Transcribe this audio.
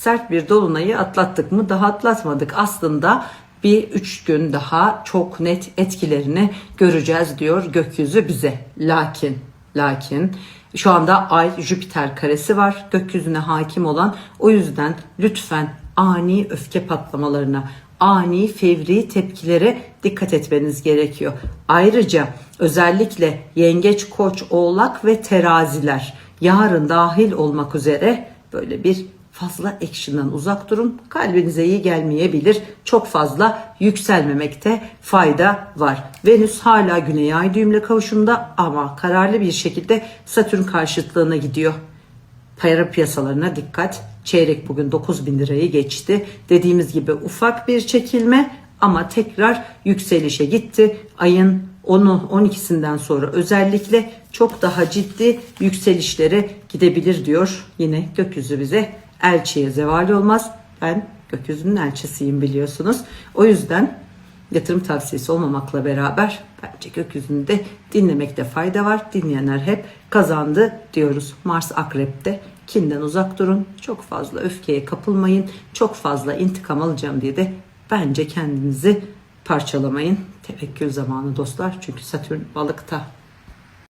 Sert bir dolunayı atlattık mı? Daha atlatmadık. Aslında bir üç gün daha çok net etkilerini göreceğiz diyor gökyüzü bize. Lakin, lakin şu anda Ay Jüpiter karesi var gökyüzüne hakim olan. O yüzden lütfen ani öfke patlamalarına, ani fevri tepkilere dikkat etmeniz gerekiyor. Ayrıca özellikle yengeç, koç, oğlak ve teraziler yarın dahil olmak üzere böyle bir fazla action'dan uzak durun. Kalbinize iyi gelmeyebilir. Çok fazla yükselmemekte fayda var. Venüs hala Güney Ay düğümle kavuşumda ama kararlı bir şekilde Satürn karşıtlığına gidiyor. Para piyasalarına dikkat. Çeyrek bugün 9 bin lirayı geçti. Dediğimiz gibi ufak bir çekilme ama tekrar yükselişe gitti. Ayın 10'u 12'sinden sonra özellikle çok daha ciddi yükselişlere gidebilir diyor. Yine gökyüzü bize elçiye zeval olmaz. Ben gökyüzünün elçisiyim biliyorsunuz. O yüzden yatırım tavsiyesi olmamakla beraber bence gökyüzünü de dinlemekte fayda var. Dinleyenler hep kazandı diyoruz. Mars Akrep'te kinden uzak durun. Çok fazla öfkeye kapılmayın. Çok fazla intikam alacağım diye de bence kendinizi parçalamayın. Tevekkül zamanı dostlar. Çünkü Satürn balıkta.